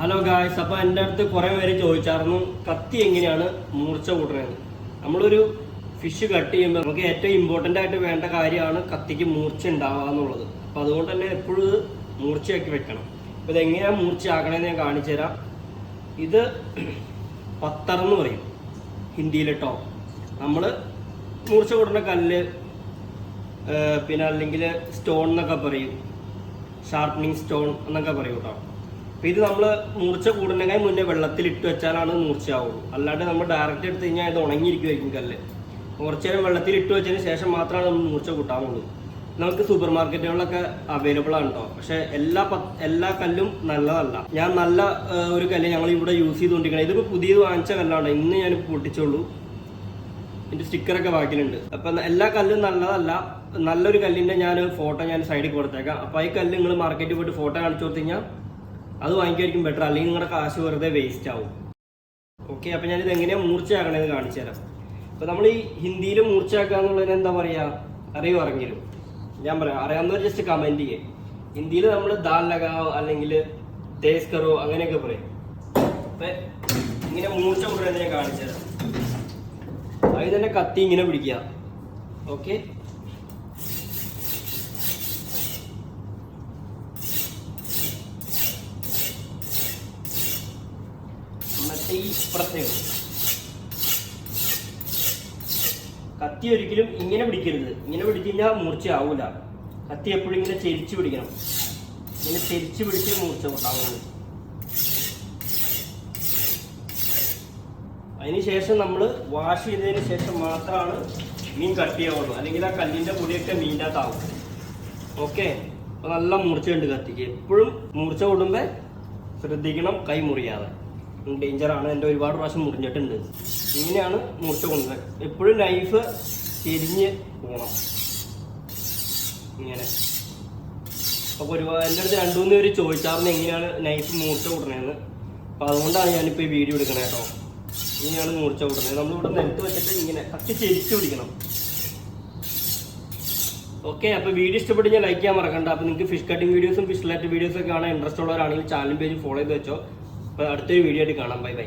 Hello guys അപ്പോൾ എന്റെ അടുത്ത് കുറേ പേര് ചോദിച്ചായിരുന്നു കത്തി എങ്ങനെയാണ് മൂർച്ച കൂട്ടണത് നമ്മളൊരു ഫിഷ് കട്ട് ചെയ്യുമ്പോൾ നമുക്ക് ഏറ്റവും ഇമ്പോർട്ടന്റ് ആയിട്ട് വേണ്ട കാര്യമാണ് കത്തിക്ക് മൂർച്ച ഉണ്ടാവുക എന്നുള്ളത്. അപ്പോൾ അതുകൊണ്ട് തന്നെ എപ്പോഴും മൂർച്ചയാക്കി വെക്കണം. അപ്പോൾ ഇതെങ്ങനെയാണ് മൂർച്ചയാക്കണമെന്ന് ഞാൻ കാണിച്ചു തരാം. ഇത് പത്തർ എന്ന് പറയും ഹിന്ദിയിൽ കേട്ടോ നമ്മൾ മൂർച്ച കൂട്ടുന്ന കല്ല് പിന്നെ അല്ലെങ്കിൽ സ്റ്റോൺ എന്നൊക്കെ പറയും. ഷാർപ്പനിങ് സ്റ്റോൺ എന്നൊക്കെ പറയും കേട്ടോ. ഇത് നമ്മൾ മൂർച്ച കൂടുന്നതിനായി മുന്നേ വെള്ളത്തിൽ ഇട്ട് വെച്ചാലാണ് മൂർച്ചയാവുള്ളൂ. അല്ലാണ്ട് നമ്മൾ ഡയറക്റ്റ് എടുത്ത് കഴിഞ്ഞാൽ ഇത് ഉണങ്ങിയിരിക്കുമായിരിക്കും കല്ല്. കുറച്ച് നേരം വെള്ളത്തിൽ ഇട്ട് വെച്ചതിന് ശേഷം മാത്രമാണ് നമ്മൾ മൂർച്ച കൂട്ടാവുള്ളൂ നമുക്ക് സൂപ്പർ മാർക്കറ്റുകളിലൊക്കെ അവൈലബിൾ ആണ് കേട്ടോ പക്ഷെ എല്ലാ എല്ലാ കല്ലും നല്ലതല്ല. ഞാൻ നല്ല ഒരു കല്ല് ഞങ്ങൾ ഇവിടെ യൂസ് ചെയ്തുകൊണ്ടിരിക്കണം ഇതിപ്പോൾ പുതിയത് വാങ്ങിച്ച കല്ലാണ്. ഇന്ന് ഞാൻ പൊട്ടിച്ചോളൂ. എന്റെ സ്റ്റിക്കറൊക്കെ ബാക്കിലുണ്ട്. അപ്പം എല്ലാ കല്ലും നല്ലതല്ല. നല്ലൊരു കല്ലിന്റെ ഞാൻ ഫോട്ടോ ഞാൻ സൈഡിൽ കൊടുത്തേക്കാം. അപ്പോൾ ഈ കല്ല് നിങ്ങൾ മാർക്കറ്റിൽ പോയിട്ട് ഫോട്ടോ കാണിച്ചു കൊടുത്തു കഴിഞ്ഞാൽ അത് വാങ്ങിക്കുമായിരിക്കും ബെറ്റർ അല്ലെങ്കിൽ നിങ്ങളുടെ കാശ് വെറുതെ വേസ്റ്റ് ആവും. ഓക്കെ അപ്പൊ ഞാനിത് എങ്ങനെയാ മൂർച്ചയാക്കണേന്ന് കാണിച്ചു തരാം. അപ്പൊ നമ്മൾ ഈ ഹിന്ദിയിൽ മൂർച്ചയാക്കുക എന്നുള്ളതിന് എന്താ പറയാ? അറിയോ? അറിഞ്ഞിരും ഞാൻ പറയാം. അറിയാവുന്നവർ ജസ്റ്റ് കമന്റ് ചെയ്യേ. ഹിന്ദിയിൽ നമ്മൾ ദാൽ ലഗാവ് അല്ലെങ്കിൽ തേസ് കറോ അങ്ങനെയൊക്കെ പറയും. അപ്പൊ ഇങ്ങനെ മൂർച്ച കൊണ്ടുവരുന്നതിനെ കാണിച്ചു തരാം. അതിൽ തന്നെ കത്തി ഇങ്ങനെ പിടിക്കുക. ഓക്കെ മറ്റേ ഈ കത്തി ഒരിക്കലും ഇങ്ങനെ പിടിക്കരുത്. ഇങ്ങനെ പിടിച്ചു മൂർച്ച ആവൂല. കത്തി എപ്പോഴും ഇങ്ങനെ ചെരിച്ചു പിടിക്കണം. ഇങ്ങനെ ചെരിച്ചു പിടിച്ച് മൂർച്ച കൊണ്ടാവുള്ളൂ അതിനുശേഷം നമ്മൾ വാഷ് ചെയ്തതിന് ശേഷം മാത്രമാണ് മീൻ കട്ട് ചെയ്യാവുള്ളൂ. അല്ലെങ്കിൽ ആ കല്ലിന്റെ പൊടിയൊക്കെ മീന്റെ ഓക്കെ അപ്പൊ നല്ല മൂർച്ചയുണ്ട് കത്തിക്ക്. എപ്പോഴും മൂർച്ച കൊടുമ്പോ ശ്രദ്ധിക്കണം കൈ മുറിയാതെ. ഡേഞ്ചർ ആണ് എന്റെ ഒരുപാട് പ്രാവശ്യം മുറിഞ്ഞിട്ടുണ്ട്. ഇങ്ങനെയാണ് മൂർച്ച കൊണ്ടുവരുന്നത്. എപ്പോഴും നൈഫ് ചെരിഞ്ഞ് പോകണം ഇങ്ങനെ. അപ്പൊ ഒരുപാട് എന്റെ അടുത്ത് രണ്ടു മൂന്ന് പേര് ചോദിച്ചായിരുന്നു എങ്ങനെയാണ് നൈഫ് മൂർച്ച കൂട്ടണേന്ന് അപ്പോൾ അതുകൊണ്ടാണ് ഞാനിപ്പോ ഈ വീഡിയോ എടുക്കണേ കേട്ടോ. ഇങ്ങനെയാണ് മൂർച്ച കൂട്ടുന്നത് നമ്മളിവിടെ നിലത്ത് വെച്ചിട്ട് ഇങ്ങനെ കത്തി ചെരിച്ചു പിടിക്കണം. ഓക്കെ അപ്പോൾ വീഡിയോ ഇഷ്ടപ്പെട്ട് ഞാൻ ലൈക്ക് ചെയ്യാൻ മറക്കണ്ട. അപ്പോൾ നിങ്ങൾക്ക് ഫിഷ് കട്ടിംഗ് വീഡിയോസും ഫിഷ് ലൈറ്റ് വീഡിയോസൊക്കെ കാണാൻ ഇൻട്രസ്റ്റ് ഉള്ളവരാണെങ്കിൽ ചാനൽ പേജ് ഫോളോ ചെയ്ത് വെച്ചോ. അപ്പൊ അടുത്തൊരു വീഡിയോ ആയിട്ട് കാണാം. Bye bye.